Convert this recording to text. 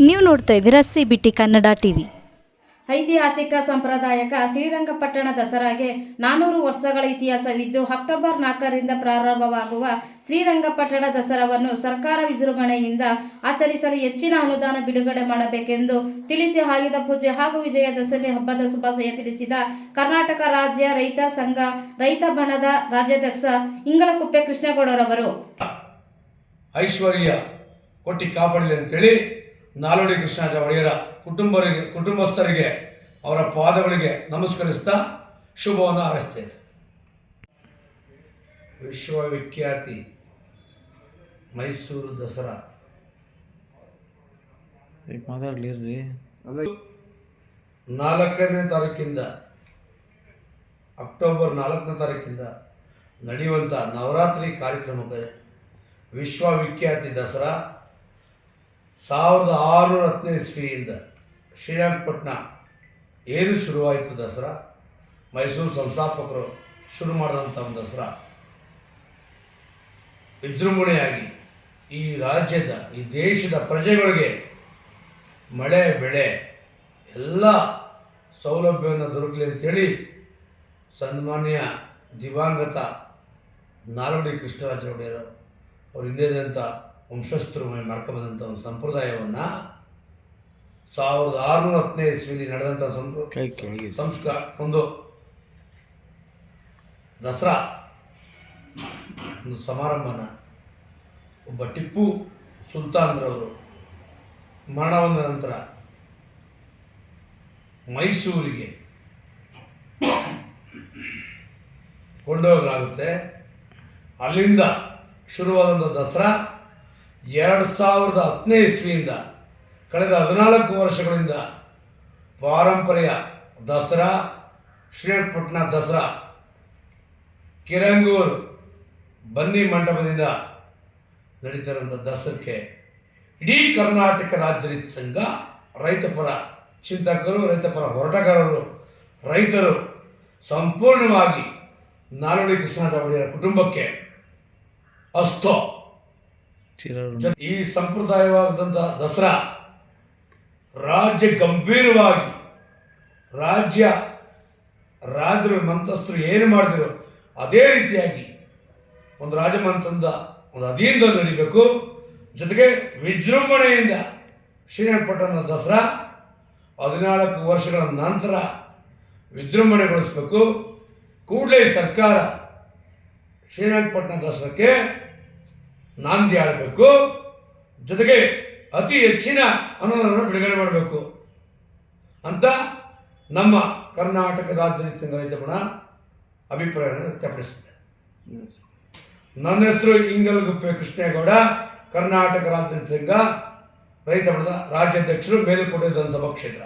ನೋಡ್ತಾ ಇದ್ದೀರಾ C B T Kannada TV ಐತಿಹಾಸಿಕ ಸಂಪ್ರದಾಯಕ ಶ್ರೀರಂಗಪಟ್ಟಣ ದಸರಾಗೆ ನಾನೂರು ವರ್ಷಗಳ ಇತಿಹಾಸವಿದ್ದು ಅಕ್ಟೋಬರ್ ನಾಲ್ಕರಿಂದ ಪ್ರಾರಂಭವಾಗುವ ಶ್ರೀರಂಗಪಟ್ಟಣ ದಸರಾವನ್ನು ಸರ್ಕಾರ ವಿಜೃಂಭಣೆಯಿಂದ ಆಚರಿಸಲು ಹೆಚ್ಚಿನ ಅನುದಾನ ಬಿಡುಗಡೆ ಮಾಡಬೇಕೆಂದು ತಿಳಿಸಿ ಆಯುಧ ಪೂಜೆ ಹಾಗೂ ವಿಜಯದಶಮಿ ಹಬ್ಬದ ಶುಭಾಶಯ ತಿಳಿಸಿದ ಕರ್ನಾಟಕ ರಾಜ್ಯ ರೈತ ಸಂಘ ರೈತ ಬಣದ ರಾಜ್ಯಾಧ್ಯಕ್ಷ ಇಂಗಳಕುಪ್ಪೆ ಕೃಷ್ಣೇಗೌಡರವರು. ಐಶ್ವರ್ಯ ಕೊಟ್ಟಿ ಕಾಪಾಡಲಿ ಅಂತೇಳಿ ನಾಲ್ವಡಿ ಕೃಷ್ಣಾಜ ಒಡೆಯರ ಕುಟುಂಬರಿಗೆ ಕುಟುಂಬಸ್ಥರಿಗೆ ಅವರ ಪಾದಗಳಿಗೆ ನಮಸ್ಕರಿಸ್ತಾ ಶುಭವನ್ನು ಹಾರೈಸ್ತೇನೆ. ವಿಶ್ವವಿಖ್ಯಾತಿ ಮೈಸೂರು ದಸರಾ. ಮಾತಾಡ್ಲಿರ್ರಿ ನಾಲ್ಕನೇ ತಾರೀಕಿಂದ ಅಕ್ಟೋಬರ್ ನಾಲ್ಕನೇ ತಾರೀಕಿಂದ ನಡೆಯುವಂಥ ನವರಾತ್ರಿ ಕಾರ್ಯಕ್ರಮಕ್ಕೆ ವಿಶ್ವವಿಖ್ಯಾತಿ ದಸರಾ ಸಾವಿರದ ಆರುನೂರ ಹತ್ತನೇ ಇಸ್ವಿಯಿಂದ ಶ್ರೀರಂಗಪಟ್ಟಣ ಏನು ಶುರುವಾಯಿತು ದಸರಾ? ಮೈಸೂರು ಸಂಸ್ಥಾಪಕರು ಶುರು ಮಾಡಿದಂಥ ಒಂದು ದಸರಾ. ವಿಜೃಂಭಣೆಯಾಗಿ ಈ ರಾಜ್ಯದ, ಈ ದೇಶದ ಪ್ರಜೆಗಳಿಗೆ ಮಳೆ, ಬೆಳೆ, ಎಲ್ಲ ಸೌಲಭ್ಯವನ್ನು ದೊರಕಲಿ ಅಂತೇಳಿ ಸನ್ಮಾನ್ಯ ದಿವಂಗತ ನಾಲ್ವಡಿ ಕೃಷ್ಣರಾಜ ಒಡೆಯರು ಅವರು ಹಿಂದೆದಂಥ ವಂಶಸ್ಥರು ಮಾಡ್ಕೊಂಬಂದಂಥ ಒಂದು ಸಂಪ್ರದಾಯವನ್ನು ಸಾವಿರದ ಆರುನೂರ ಹತ್ತನೇ ಇಸ್ವಿಲಿ ನಡೆದಂಥ ಸಂಪ್ರ ಸಂಸ್ಕಾರ ಒಂದು ದಸರಾ ಒಂದು ಸಮಾರಂಭನ ಒಬ್ಬ ಟಿಪ್ಪು ಸುಲ್ತಾನ್ರವರು ಮರಣ ಹೊಂದ ನಂತರ ಮೈಸೂರಿಗೆ ಕೊಂಡೋಗಲಾಗುತ್ತೆ. ಅಲ್ಲಿಂದ ಶುರುವಾದಂಥ ದಸರಾ ಎರಡು ಸಾವಿರದ ಹತ್ತನೇ ಇಸ್ವಿಯಿಂದ ಕಳೆದ ಹದಿನಾಲ್ಕು ವರ್ಷಗಳಿಂದ ಪಾರಂಪರ್ಯ ದಸರಾ ಶ್ರೀರಂಗಪಟ್ಟಣ ದಸರಾ, ಕಿರಂಗೂರು ಬನ್ನಿ ಮಂಟಪದಿಂದ ನಡೀತಿರುವಂಥ ದಸರಕ್ಕೆ ಇಡೀ ಕರ್ನಾಟಕ ರಾಜ್ಯ ರೈತ ಸಂಘ, ರೈತಪರ ಚಿಂತಕರು, ರೈತಪರ ಹೋರಾಟಗಾರರು, ರೈತರು ಸಂಪೂರ್ಣವಾಗಿ ನಾಲ್ವಡಿ ಒಡೆಯರ ಕುಟುಂಬಕ್ಕೆ ಅಸ್ತೋ. ಈ ಸಂಪ್ರದಾಯವಾದಂತಹ ದಸರಾ ರಾಜ್ಯ ಗಂಭೀರವಾಗಿ ರಾಜ್ಯ ರಾಜರು ಮಂತಸ್ಥರು ಏನು ಮಾಡಿದ್ರು ಅದೇ ರೀತಿಯಾಗಿ ಒಂದು ರಾಜಮಂತಂದ ಒಂದು ಅಧೀನದಲ್ಲಿ ನಡಿಬೇಕು. ಜೊತೆಗೆ ವಿಜೃಂಭಣೆಯಿಂದ ಶ್ರೀರಂಗಪಟ್ಟಣ ದಸರಾ ಹದಿನಾಲ್ಕು ವರ್ಷಗಳ ನಂತರ ವಿಜೃಂಭಣೆಗೊಳಿಸಬೇಕು. ಕೂಡಲೇ ಸರ್ಕಾರ ಶ್ರೀರಂಗಪಟ್ಟಣ ದಸರಾಕ್ಕೆ ನಾಂದಿ ಆಡಬೇಕು. ಜೊತೆಗೆ ಅತಿ ಹೆಚ್ಚಿನ ಅನುದಾನವನ್ನು ಬಿಡುಗಡೆ ಮಾಡಬೇಕು. ಅಂತ ನಮ್ಮ ಕರ್ನಾಟಕ ರಾಜ್ಯ ಸಂಘ ರೈತ ಬಣ ಅಭಿಪ್ರಾಯವನ್ನು ವ್ಯಕ್ತಪಡಿಸಿದೆ. ನನ್ನ ಹೆಸರು ಇಂಗಲ್ಗುಪ್ಪೆ ಕೃಷ್ಣೇಗೌಡ, ಕರ್ನಾಟಕ ರಾಜ್ಯ ಸಂಘ ರೈತ ಬಣದ ರಾಜ್ಯಾಧ್ಯಕ್ಷರು ಮೇಲುಕೋಟೆ ವಿಧಾನಸಭಾ ಕ್ಷೇತ್ರ.